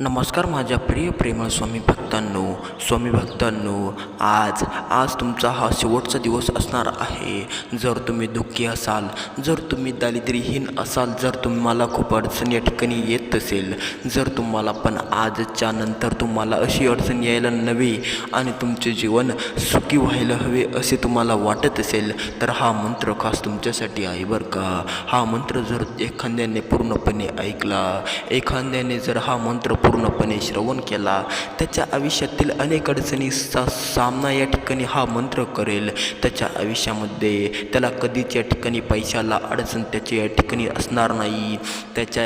नमस्कार माझ्या प्रिय प्रेमळ स्वामी भक्तांनो स्वामी भक्तांनो आज आज तुमचा हा शेवटचा दिवस असणार आहे. जर तुम्ही दुःखी असाल जर तुम्ही दारिद्र्यहीन असाल जर तुम्हाला खूप अडचण या ठिकाणी येत असेल जर तुम्हाला पण आजच्या नंतर तुम्हाला अशी अडचण यायला नव्हे आणि तुमचे जीवन सुखी व्हायला हवे असे तुम्हाला वाटत असेल तर हा मंत्र खास तुमच्यासाठी आहे बरं का. हा मंत्र जर एखाद्याने पूर्णपणे ऐकला एखाद्याने जर हा मंत्र पूर्णपणे श्रवण केला. त्याच्या आयुष्यातील अनेक अडचणीचा सामना या ठिकाणी हा मंत्र करेल. त्याच्या आयुष्यामध्ये त्याला कधीच या ठिकाणी पैशाला अडचण त्याची या ठिकाणी असणार नाही. त्याच्या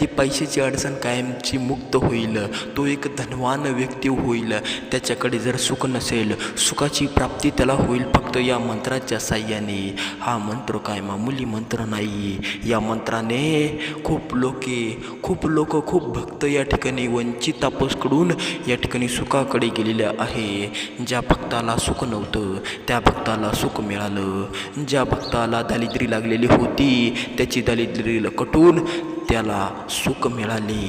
ती पैशाची अडचण कायमची मुक्त होईल. तो एक धनवान व्यक्ती होईल. त्याच्याकडे जर सुख नसेल सुखाची प्राप्ती त्याला होईल फक्त या मंत्राच्या साह्याने. हा मंत्र काय मामूली मंत्र नाही. या मंत्राने खूप लोके खूप लोक खूप भक्त या ठिकाणी वंचित तापसकडून या ठिकाणी सुखाकडे गेलेल्या आहे. ज्या भक्ताला सुख नव्हतं त्या भक्ताला सुख मिळालं. ज्या भक्ताला दारिद्र्य लागलेली होती त्याची दारिद्र्य कटून त्याला सुख मिळाले.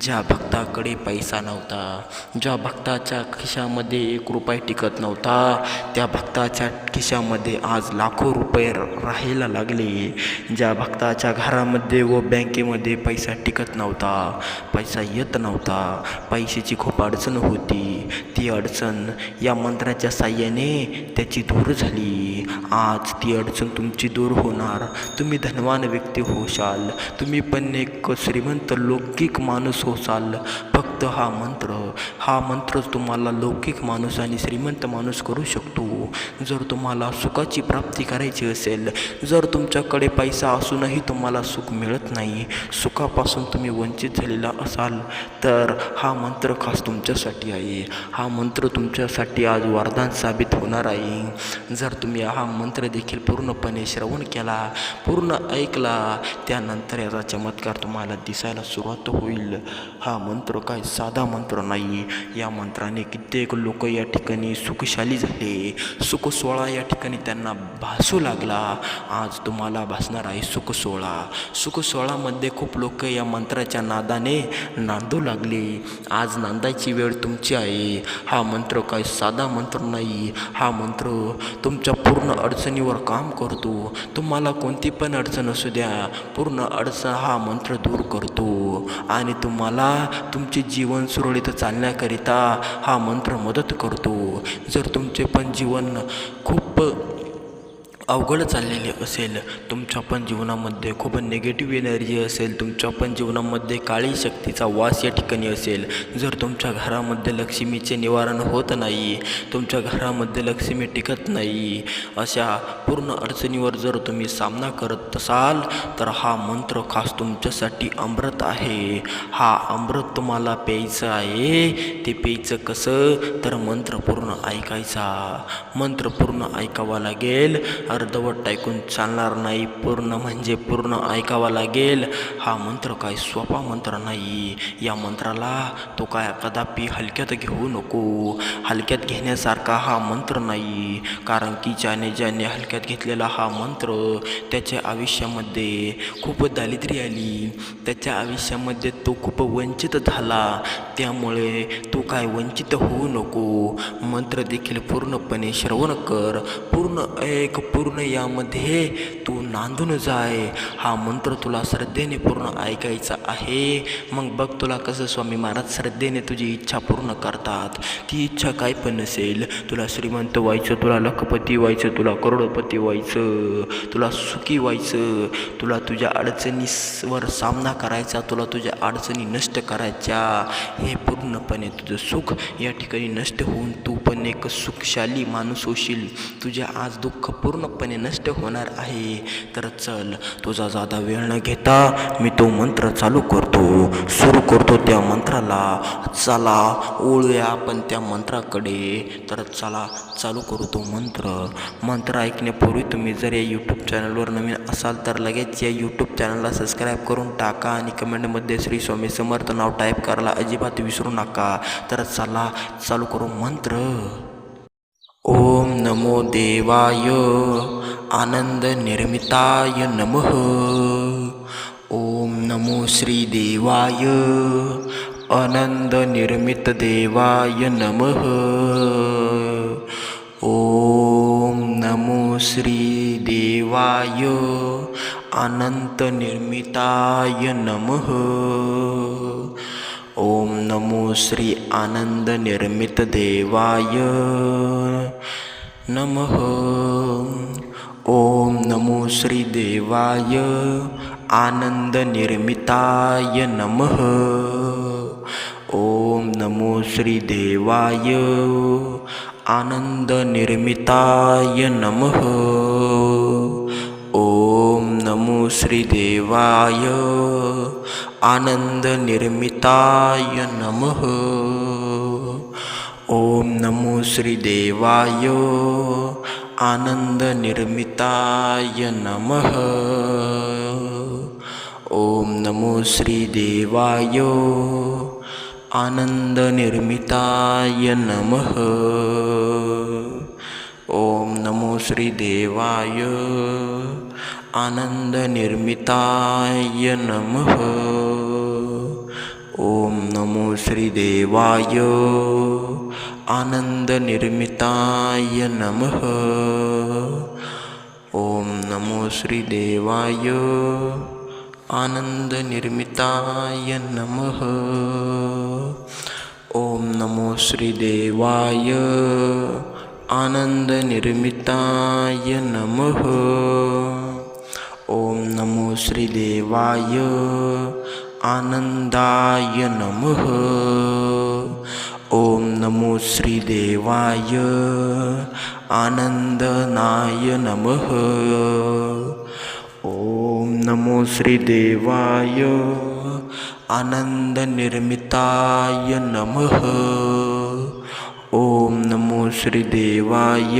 ज्या भक्ताकडे पैसा नव्हता ज्या भक्ताच्या खिशामध्ये एक रुपये टिकत नव्हता त्या भक्ताच्या खिशामध्ये आज लाखो रुपये राहायला लागले. ज्या भक्ताच्या घरामध्ये व बँकेमध्ये पैसा टिकत नव्हता पैसा येत नव्हता पैशाची खूप अडचण होती. ती अडचण या मंत्राच्या साह्याने त्याची दूर झाली. आज ती अडचण तुमची दूर होणार. तुम्ही धनवान व्यक्ती होशाल. तुम्ही पण एक श्रीमंत लौकिक माणूस हो चाल फक्त हा मंत्र हा मंत्र तुम्हाला लौकिक माणूस आणि श्रीमंत माणूस करू शकतो. जर तुम्हाला सुखाची प्राप्ती करायची असेल जर तुमच्याकडे पैसा असूनही तुम्हाला सुख मिळत नाही सुखापासून तुम्ही वंचित झालेला असाल तर हा मंत्र खास तुमच्यासाठी आहे. हा मंत्र तुमच्यासाठी आज वरदान साबित होणार आहे. जर तुम्ही हा मंत्र देखील पूर्णपणे श्रवण केला पूर्ण ऐकला त्यानंतर याचा चमत्कार तुम्हाला दिसायला सुरुवात होईल. हा मंत्र काय साधा मंत्र नाही या मंत्राने कित्येक लोक या ठिकाणी सुखशाली झाले. सुखसोळा या ठिकाणी त्यांना भासू लागला. आज तुम्हाला भासणार आहे सुखसोळा सुखसोळामध्ये खूप लोक या मंत्राच्या नादाने नांदू लागले. आज नांदायची वेळ तुमची आहे. हा मंत्र काय साधा मंत्र नाही. हा मंत्र तुमच्या पूर्ण अडचणीवर काम करतो. तुम्हाला कोणती पण अडचण असू द्या. पूर्ण अडचण हा मंत्र दूर करतो. आणि तुम्हाला तुमचे जीवन सुरळीत चालण्याकरिता हा मंत्र मदत करतो. जर तुमचे पण जीवन खूप अवघड चाललेले असेल. तुमच्या पण जीवनामध्ये खूप निगेटिव्ह एनर्जी असेल. तुमच्या पण जीवनामध्ये काळी शक्तीचा वास या ठिकाणी असेल. जर तुमच्या घरामध्ये लक्ष्मीचे निवारण होत नाही तुमच्या घरामध्ये लक्ष्मी टिकत नाही अशा पूर्ण अडचणीवर जर तुम्ही सामना करत असाल तर हा मंत्र खास तुमच्यासाठी अमृत आहे. हा अमृत तुम्हाला प्यायचं आहे. ते प्यायचं कसं? तर मंत्र पूर्ण ऐकायचा. मंत्र पूर्ण ऐकावा लागेल. अर्धवट ऐकून चालणार नाही. पूर्ण म्हणजे पूर्ण ऐकावा लागेल. हा मंत्र काय सोपा मंत्र नाही. या मंत्राला तो काय कदापि हलक्यात घेऊ नको. हलक्यात घेण्यासारखा हा मंत्र नाही. कारण की ज्याने ज्याने हलक्यात घेतलेला हा मंत्र त्याच्या आयुष्यामध्ये खूप दारिद्र्य आली. त्याच्या आयुष्यामध्ये तो खूप वंचित झाला. त्यामुळे तो काय वंचित होऊ नको. मंत्र देखील पूर्णपणे श्रवण कर. पूर्ण ऐक पूर्ण पूर्ण यामध्ये तू नांदून जाय. हा मंत्र तुला श्रद्धेने पूर्ण ऐकायचा आहे. मग बघ तुला कसं स्वामी महाराज श्रद्धेने तुझी इच्छा पूर्ण करतात. ती इच्छा काय पण नसेल तुला श्रीमंत व्हायचं तुला लखपती व्हायचं तुला करोडपती व्हायचं तुला सुखी व्हायचं तुला तुझ्या अडचणीवर सामना करायचा तुला तुझ्या अडचणी नष्ट करायच्या हे पूर्णपणे तुझं सुख या ठिकाणी नष्ट होऊन तू पण एक सुखशाली माणूस होशील. तुझ्या आज दुःख पूर्ण पूर्णपणे नष्ट होणार आहे. तर चल तुझा जादा वेळ न घेता मी तो मंत्र चालू करतो. सुरू करतो त्या मंत्राला. चला ओळूया आपण त्या मंत्राकडे. तर चला चालू करू तो मंत्र. मंत्र ऐकण्यापूर्वी तुम्ही जर या यूट्यूब चॅनलवर नवीन असाल तर लगेच या यूट्यूब चॅनलला सबस्क्राईब करून टाका आणि कमेंटमध्ये श्री स्वामी समर्थ नाव टाईप करायला अजिबात विसरू नका. तर चला चालू करू मंत्र. ओम नमो देवाय आनंद निर्मिताय नमः। ओम नमो श्रीदेवाय आनन्दनिर्मितदेवाय नमः। ॐ नमो श्रीदेवाय अनन्तनिर्मिताय नमः ओम नमो श्री आनंद निर्मित देवाय नम। ओम नमो श्री देवाय आनंद निर्मिताय नम। ओम नमो श्री देवाय आनंद निर्मिताय नम। ओम नमो श्री देवाय आनन्दनिर्मिताय नमः। ॐ नमो श्रीदेवाय। आनन्दनिर्मिताय नमः। ॐ नमो श्रीदेवाय। आनन्दनिर्मिताय नमः। ॐ नमो श्रीदेवाय आनन्दनिर्मिताय नमः। ॐ नमो श्रीदेवाय। आनन्दनिर्मिताय नमः। ॐ नमो श्रीदेवाय। आनन्दनिर्मिताय नमः। ॐ नमो श्रीदेवाय। आनन्दनिर्मिताय नमः। ॐ नमो श्रीदेवाय आनन्दाय नमः। ॐ नमो श्रीदेवाय आनन्दनाय नमः। ॐ नमो श्रीदेवाय आनन्दनिर्मिताय नमः। ॐ नमो श्रीदेवाय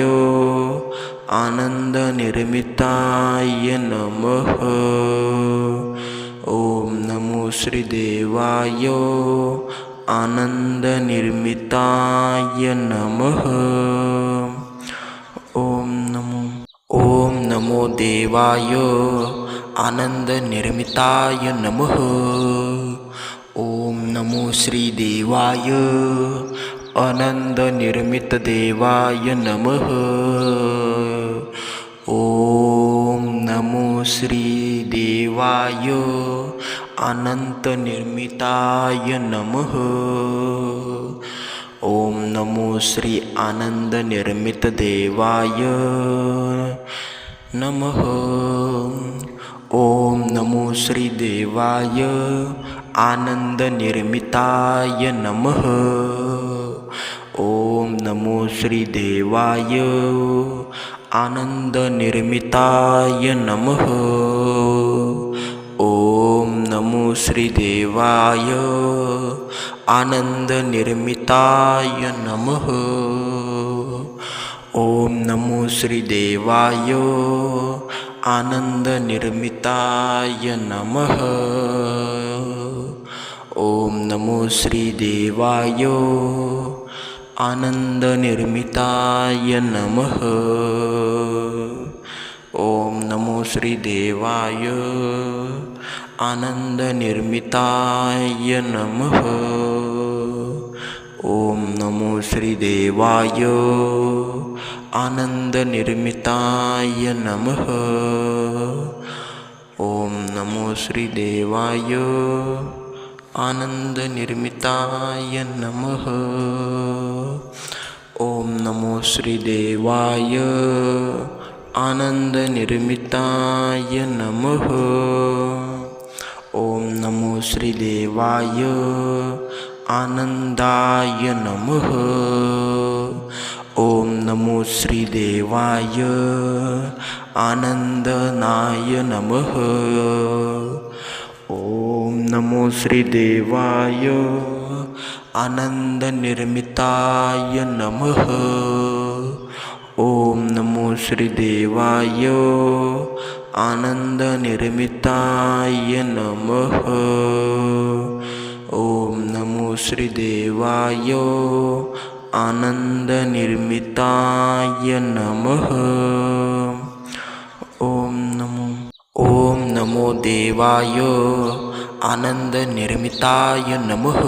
आनन्दनिर्मिताय नमः। ॐ नमो श्रीदेवाय आनन्दनिर्मिताय नमः। ॐ नमो ॐ नमो देवाय आनन्दनिर्मिताय नमः। ॐ नमो श्रीदेवाय आनन्दनिर्मितदेवाय नमः श्री देवाय अनंत निर्मिताय नमः। ओम नमो श्री आनंद निर्मित देवाय नमः। ओम नमो श्री देवाय आनंद निर्मिताय नमः। ओम नमो श्री देवाय आनन्दनिर्मिताय नमः। ॐ नमो श्रीदेवाय। आनन्दनिर्मिताय नमः। ॐ नमो श्रीदेवाय। आनन्दनिर्मिताय नमः। ॐ नमो श्रीदेवाय आनन्दनिर्मिताय नमः। ॐ नमो श्रीदेवाय। आनन्दनिर्मिताय नमः। ॐ नमो श्रीदेवाय। आनन्दनिर्मिताय नमः। ॐ नमो श्रीदेवाय आनन्दनिर्मिताय नमः। ॐ नमो श्रीदेवाय आनन्दनिर्मिताय नमः। ॐ नमो श्रीदेवाय आनन्दाय नमः। ॐ नमो श्रीदेवाय आनन्दनाय नमः। नमो श्रीदेवाय आनन्दनिर्मिताय नमः। ॐ नमो श्रीदेवाय आनन्दनिर्मिताय नमः। ॐ नमो श्रीदेवाय आनन्दनिर्मिताय नमः। ॐ नमो ॐ नमो देवाय आनन्दनिर्मिताय नमः।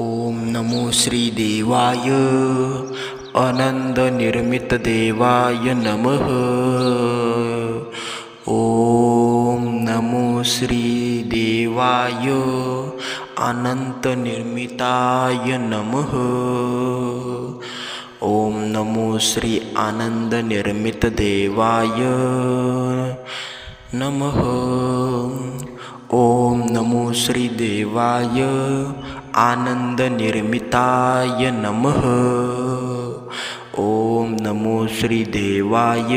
ॐ नमो श्रीदेवाय आनन्दनिर्मितदेवाय नमः। ॐ नमो श्रीदेवाय अनन्तनिर्मिताय नमः। ॐ नमो श्री आनन्दनिर्मितदेवाय नमः। ॐ नमो श्रीदेवाय आनन्दनिर्मिताय नमः। ॐ नमो श्रीदेवाय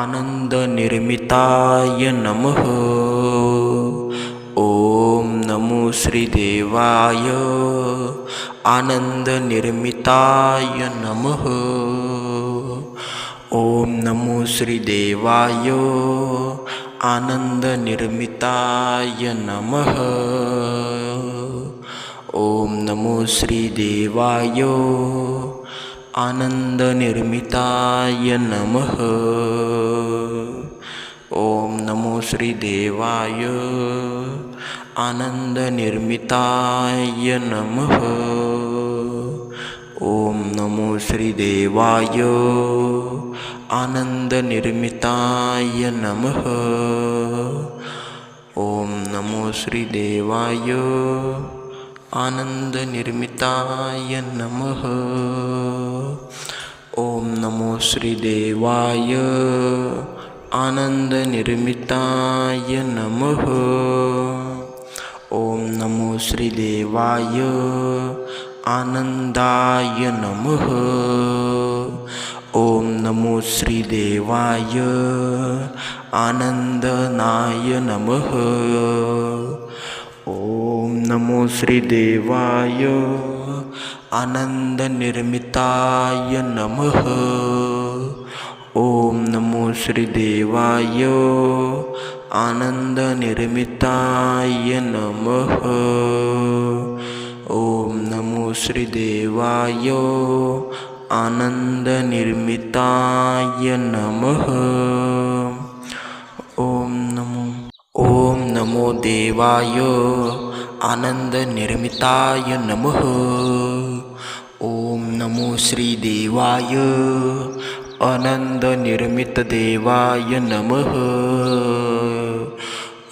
आनन्दनिर्मिताय नमः। ॐ नमो श्रीदेवाय आनन्दनिर्मिताय नमः। ॐ नमो श्रीदेवाय आनन्दनिर्मिताय नमः। ॐ नमो श्रीदेवाय। आनन्दनिर्मिताय नमः। ॐ नमो श्रीदेवाय। आनन्दनिर्मिताय नमः। ॐ नमो श्रीदेवाय आनन्दनिर्मिताय नमः। ॐ नमो श्रीदेवाय आनन्दनिर्मिताय नमः। ॐ नमो श्रीदेवाय आनन्दनिर्मिताय नमः। ॐ नमो श्रीदेवाय आनन्दाय नमः। ॐ नमो श्रीदेवाय आनन्दनाय नमः. ॐ नमो श्रीदेवाय आनन्दनिर्मिताय नमः. ॐ नमो श्रीदेवाय आनन्दनिर्मिताय नमः. ॐ नमो श्रीदेवाय आनन्दनिर्मिताय नमः। ॐ नमो ॐ नमो देवाय आनन्दनिर्मिताय नमः। ॐ नमो श्रीदेवाय आनन्दनिर्मितदेवाय नमः।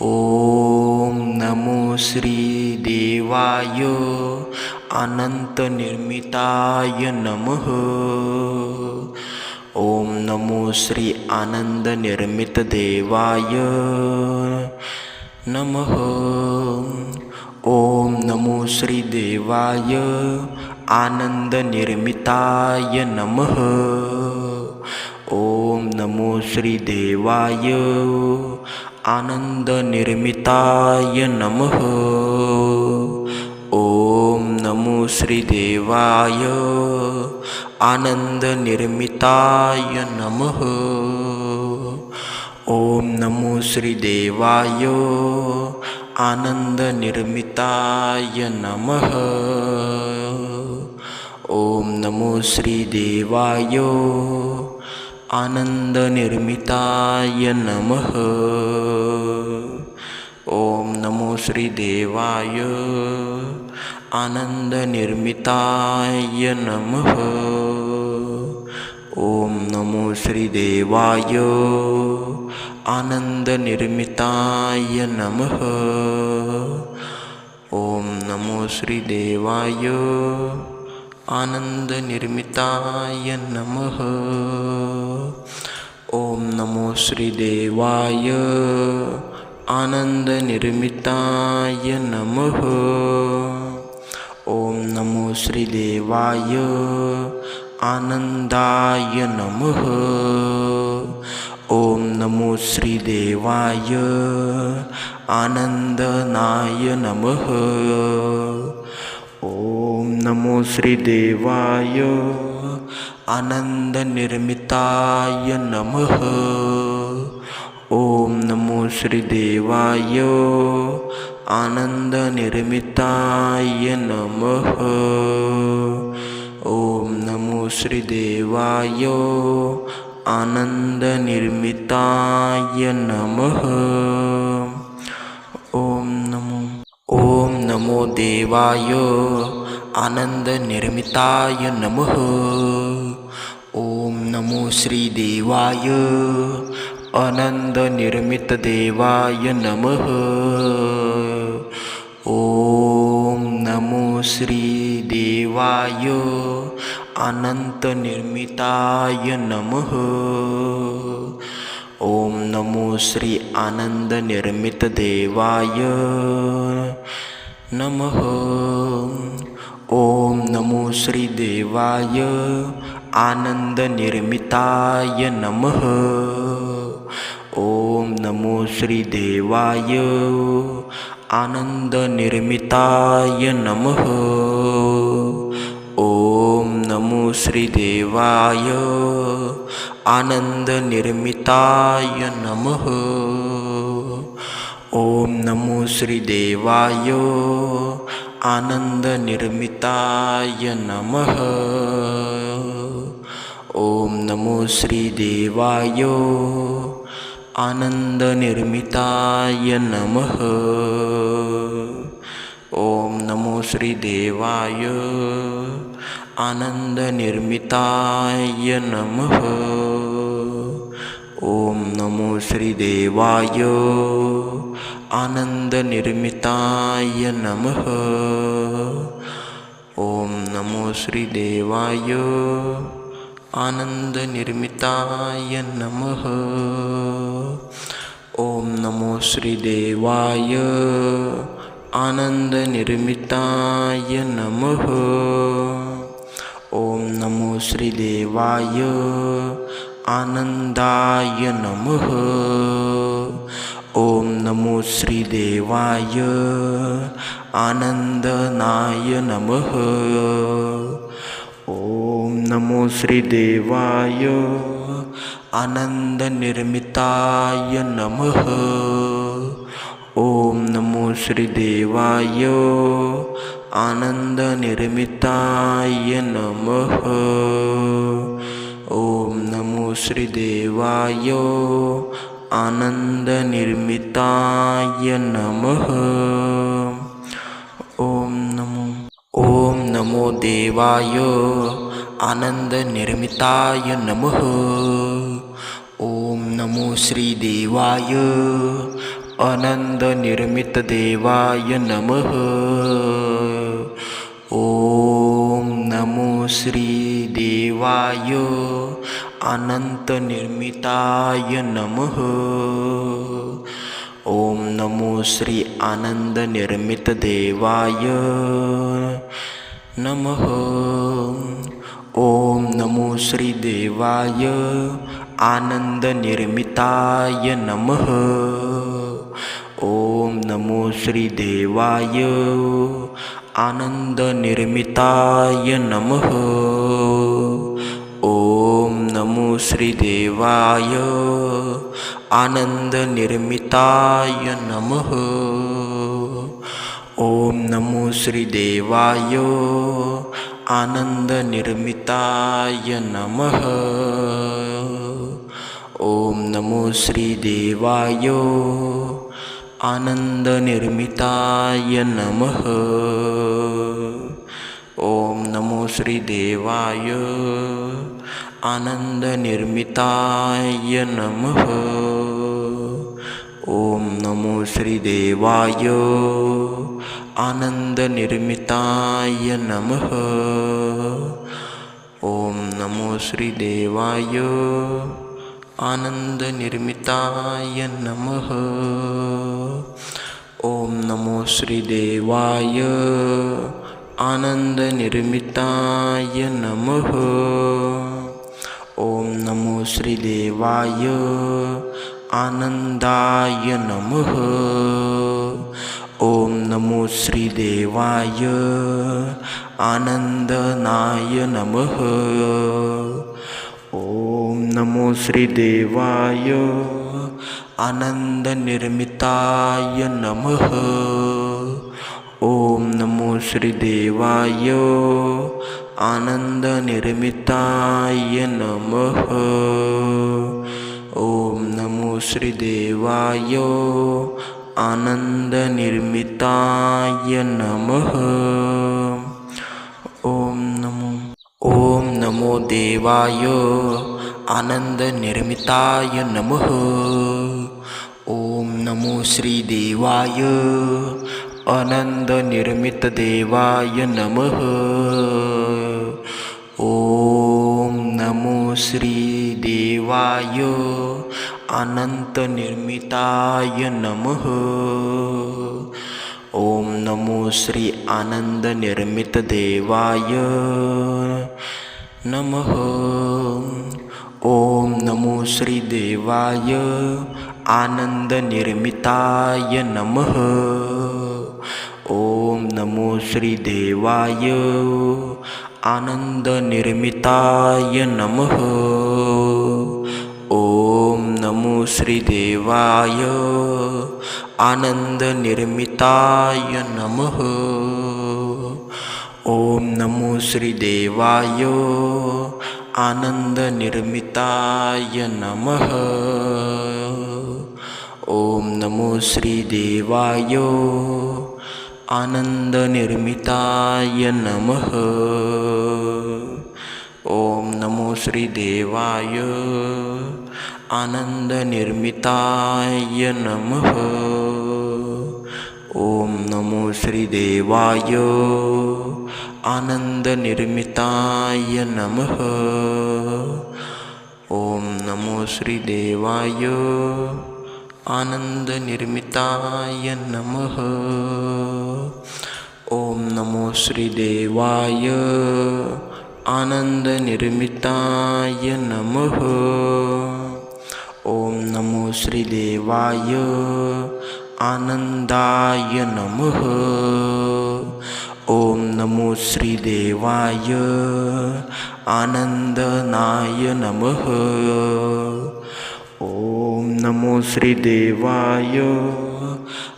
ॐ नमो श्रीदेवाय अनन्तनिर्मिताय नमः। ॐ नमो श्री आनन्दनिर्मितदेवाय नमः। ॐ नमो श्रीदेवाय आनन्दनिर्मिताय नमः। ॐ नमो श्रीदेवाय आनन्दनिर्मिताय नमः। श्रीदेवाय आनन्दनिर्मिताय नमः। ॐ नमो श्रीदेवाय आनन्दनिर्मिताय नमः। ॐ नमो श्रीदेवाय आनन्दनिर्मिताय नमः। ॐ नमो श्रीदेवाय आनन्दनिर्मिताय नमः। ॐ नमो श्रीदेवाय आनन्दनिर्मिताय नमः। ॐ नमो श्रीदेवाय आनन्दनिर्मिताय नमः। ॐ नमो श्रीदेवाय आनन्दनिर्मिताय नमः। श्रीदेवाय आनन्दाय नमः। ॐ नमो श्रीदेवाय आनन्दनाय नमः। ॐ नमो श्रीदेवाय आनन्दनिर्मिताय नमः। ॐ नमो श्रीदेवाय आनन्दनिर्मिताय नमः। ॐ नमो श्रीदेवाय। आनन्दनिर्मिताय नमः। ओम नमो देवाय। आनंदनिर्मिताय नमः। ओम नमो श्रीदेवाय। आनन्दनिर्मितदेवाय नमः। श्रीदेवाय अनंतनिर्मिताय नमः। ओम नमो श्री आनन्दनिर्मितदेवाय नमः। ओम नमो श्रीदेवाय आनंदनिर्मिताय नमः। ओम नमो श्रीदेवाय आनंदनिर्मिताय नमः। ओम नमो श्रीदेवाय। आनंदनिर्मिताय नमः। ओम नमो श्रीदेवाय। आनंदनिर्मिताय नमः। ओम नमो श्रीदेवाय आनंदनिर्मिताय नमः। ओम नमो श्रीदेवाय। आनंदनिर्मिताय नमः। ओम नमो श्रीदेवाय। आनंदनिर्मिताय नमः। ओम नमो श्रीदेवाय आनन्दनिर्मिताय नमः। ॐ नमो श्रीदेवाय आनन्दनिर्मिताय नमः। ॐ नमो श्रीदेवाय आनन्दाय नमः। ॐ नमो श्रीदेवाय आनन्दनाय नमः। नमो श्रीदेवाय। आनंदनिर्मिताय नमः। ओम नमो श्रीदेवाय। आनंदनिर्मिताय नमः। ओम नमो श्रीदेवाय। आनंदनिर्मिताय नमः। ओम नमो ओम नमो देवाय आनन्दनिर्मिताय नमः। ॐ नमो श्रीदेवाय आनन्दनिर्मितदेवाय नमः। ॐ नमो श्रीदेवाय अनन्तनिर्मिताय नमः। ॐ नमो श्री आनन्दनिर्मितदेवाय नमः। ओम नमो श्रीदेवाय आनंदनिर्मिताय नमः। ओम नमो श्रीदेवाय आनंदनिर्मिताय नमः। ओम नमो श्रीदेवाय आनंदनिर्मिताय नमः। ओम नमो श्रीदेवाय आनंदनिर्मिताय नमः। ओम नमो श्रीदेवाय। आनंदनिर्मिताय नमः। ओम नमो श्रीदेवाय। आनंदनिर्मिताय नमः। ओम नमो श्रीदेवाय आनन्दनिर्मिताय नमः। ॐ नमो श्रीदेवाय आनन्दनिर्मिताय नमः। ॐ नमो श्रीदेवाय आनन्दनिर्मिताय नमः। ॐ नमो श्रीदेवाय आनन्दाय नमः। ओम नमो श्रीदेवाय आनंदनाय नमः. ओम नमो श्रीदेवाय आनंदनिर्मिताय नमः. ओम नमो श्रीदेवाय आनंदनिर्मिताय नमः. ओम नमो श्रीदेवाय आनन्दनिर्मिताय नमः। ॐ नमो ॐ नमो देवाय आनन्दनिर्मिताय नमः। ॐ नमो श्रीदेवाय आनन्दनिर्मितदेवाय नमः। ॐ नमो श्रीदेवाय अनंतनिर्मिताय नमः। ओम नमो श्री आनंद निर्मित देवाय नमः। ओम नमो श्री देवाय आनंद निर्मिताय नमः। ओम नमो श्री देवाय आनंद निर्मिताय नमः। श्रीदेवाय आनन्दनिर्मिताय नमः। ॐ नमो श्रीदेवाय आनन्दनिर्मिताय नमः। ॐ नमो श्रीदेवाय आनन्दनिर्मिताय नमः। ॐ नमो श्रीदेवाय आनन्दनिर्मिताय नमः। ॐ नमो श्रीदेवाय आनन्दनिर्मिताय नमः। ॐ नमो श्रीदेवाय आनन्दनिर्मिताय नमः। ॐ नमो श्रीदेवाय आनन्दनिर्मिताय नमः। नमो श्रीदेवाय आनन्दाय नमः. ॐ नमो श्रीदेवाय आनन्दनाय नमः. ॐ नमो श्रीदेवाय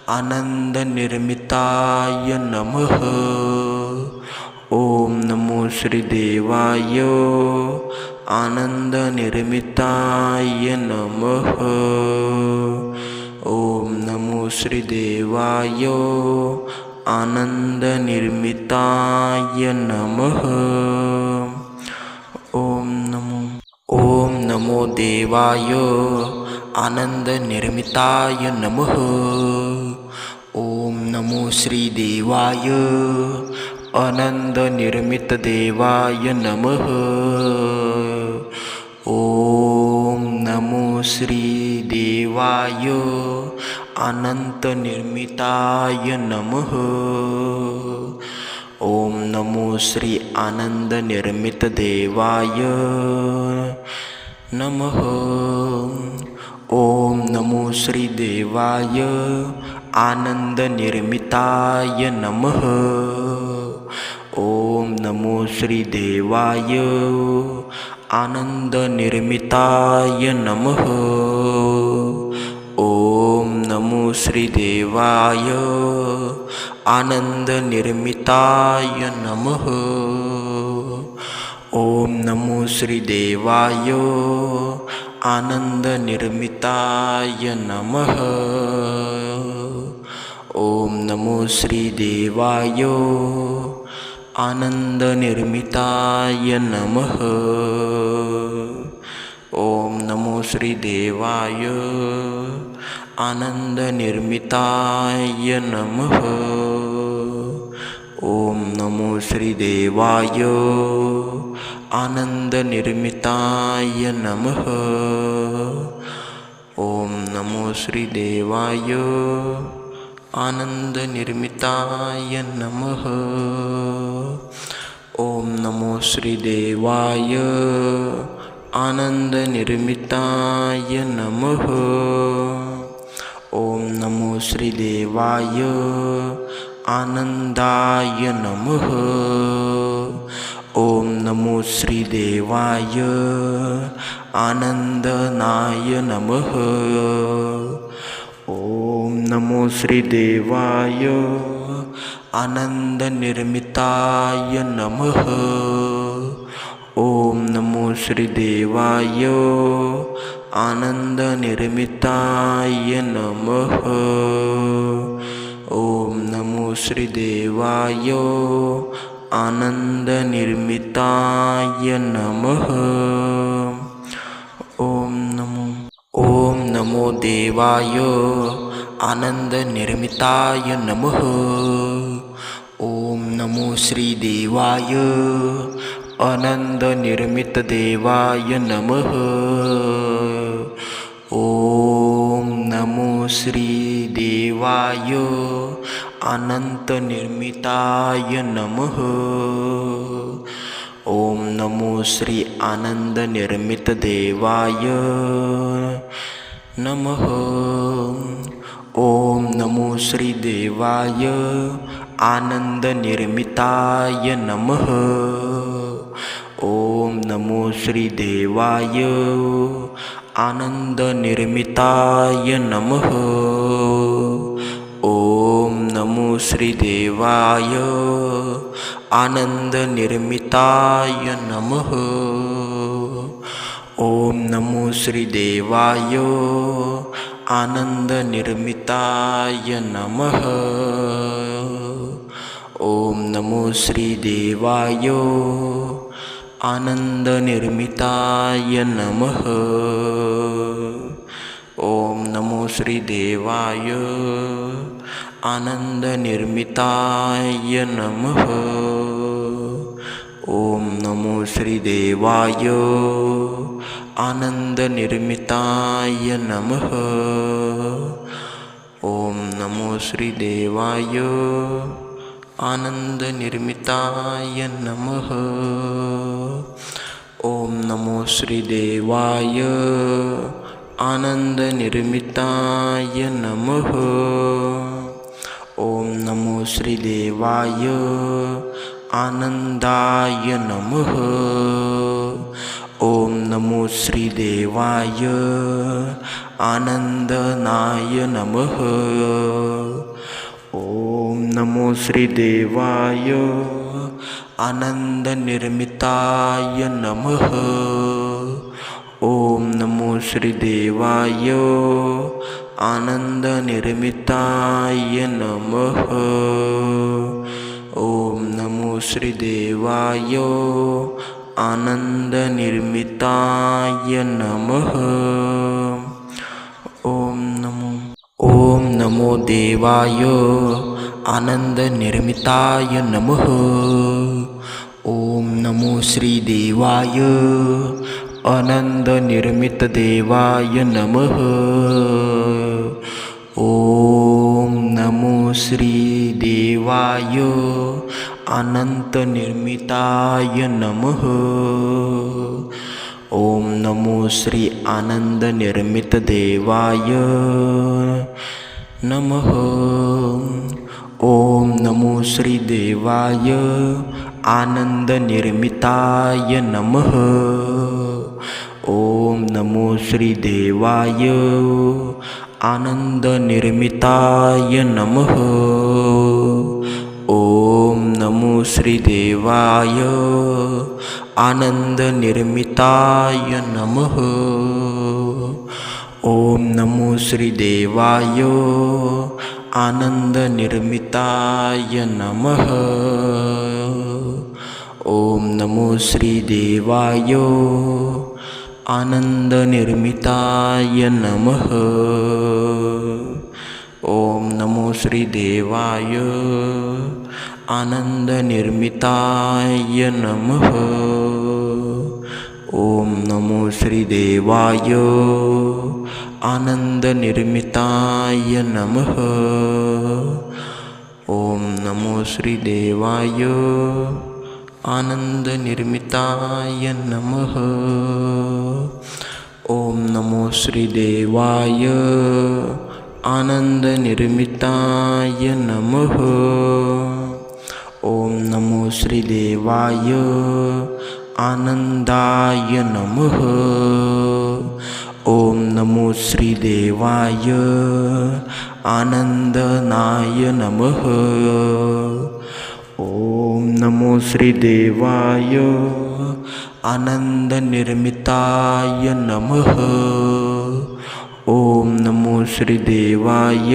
आनन्दनिर्मिताय नमः. ॐ नमो श्रीदेवाय आनन्दनिर्मिताय नमः। ॐ नमो श्रीदेवाय आनन्दनिर्मिताय नमः। ॐ नमो ॐ नमो देवाय। आनन्दनिर्मिताय नमः। ॐ नमो श्रीदेवाय आनन्दनिर्मितदेवाय नमः। श्री देवाय अनंत निर्मिताय नमः। ओम नमो श्री आनंद निर्मित देवाय नमः। ओम नमो श्री देवाय आनंद निर्मिताय नमः। ओम नमो श्री देवाय आनन्दनिर्मिताय नमः। ॐ नमो श्रीदेवाय। आनन्दनिर्मिताय नमः। ॐ नमो श्रीदेवाय। आनन्दनिर्मिताय नमः। ॐ नमो श्रीदेवाय आनन्दनिर्मिताय नमः। ॐ नमो श्रीदेवाय। आनन्दनिर्मिताय नमः। ॐ नमो श्रीदेवाय। आनन्दनिर्मिताय नमः। ॐ नमो श्रीदेवाय। आनन्दनिर्मिताय नमः। ॐ नमो श्रीदेवाय आनन्दनिर्मिताय नमः। ॐ नमो श्रीदेवाय आनन्दाय नमः। ॐ नमो श्रीदेवाय आनन्दनाय नमः। ॐ नमो श्रीदेवाय आनन्दनिर्मिताय नमः। ॐ नमो श्रीदेवाय आनन्दनिर्मिताय नमः। ॐ नमो श्रीदेवाय आनन्दनिर्मिताय नमः। ॐ नमो ॐ नमो देवाय आनन्दनिर्मिताय नमः। ॐ नमो श्रीदेवाय आनन्दनिर्मितदेवाय नमः। ॐ नमो श्रीदेवाय अनन्तनिर्मिताय नमः। ॐ नमो श्री आनन्दनिर्मितदेवाय नमः। ॐ नमो श्रीदेवाय आनन्दनिर्मिताय नमः। ॐ नमो श्रीदेवाय आनन्दनिर्मिताय नमः। ॐ नमो श्रीदेवाय आनन्दनिर्मिताय नमः। ॐ नमो श्रीदेवाय आनन्दनिर्मिताय नमः। ॐ नमो श्रीदेवाय। आनन्दनिर्मिताय नमः। ॐ नमो श्रीदेवाय। आनन्दनिर्मिताय नमः। ॐ नमो श्रीदेवाय आनन्दनिर्मिताय नमः। ॐ नमो श्रीदेवाय आनन्दनिर्मिताय नमः। ॐ नमो श्रीदेवाय आनन्दनिर्मिताय नमः। ॐ नमो श्रीदेवाय आनन्दाय नमः। ॐ नमो श्रीदेवाय आनन्दनाय नमः. ॐ नमो श्रीदेवाय आनन्दनिर्मिताय नमः. ॐ नमो श्रीदेवाय आनन्दनिर्मिताय नमः. ॐ नमो श्रीदेवाय आनन्दनिर्मिताय नमः। ॐ नमो ॐ नमो देवाय आनन्दनिर्मिताय नमः। ॐ नमो श्रीदेवाय आनन्दनिर्मितदेवाय नमः। ॐ नमो श्रीदेवाय अनंतनिर्मिताय नमः। ओम नमो श्री आनंद निर्मित देवाय नमः। ओम नमो श्री देवाय आनंद निर्मिताय नमः। ओम नमो श्री देवाय आनंद निर्मिताय नमः। श्रीदेवाय आनन्दनिर्मिताय नमः। ॐ नमो श्रीदेवाय आनन्दनिर्मिताय नमः। ॐ नमो श्रीदेवाय आनन्दनिर्मिताय नमः। ॐ नमो श्रीदेवाय आनन्दनिर्मिताय नमः। ॐ नमो श्रीदेवाय। आनन्दनिर्मिताय नमः। ॐ नमो श्रीदेवाय। आनन्दनिर्मिताय नमः। ॐ नमो श्रीदेवाय। आनन्दनिर्मिताय नमः। ॐ नमो श्रीदेवाय आनन्दाय नमः. ॐ नमो श्रीदेवाय आनन्दनाय नमः. ॐ नमो श्रीदेवाय आनन्दनिर्मिताय नमः. ओम नमो श्रीदेवाय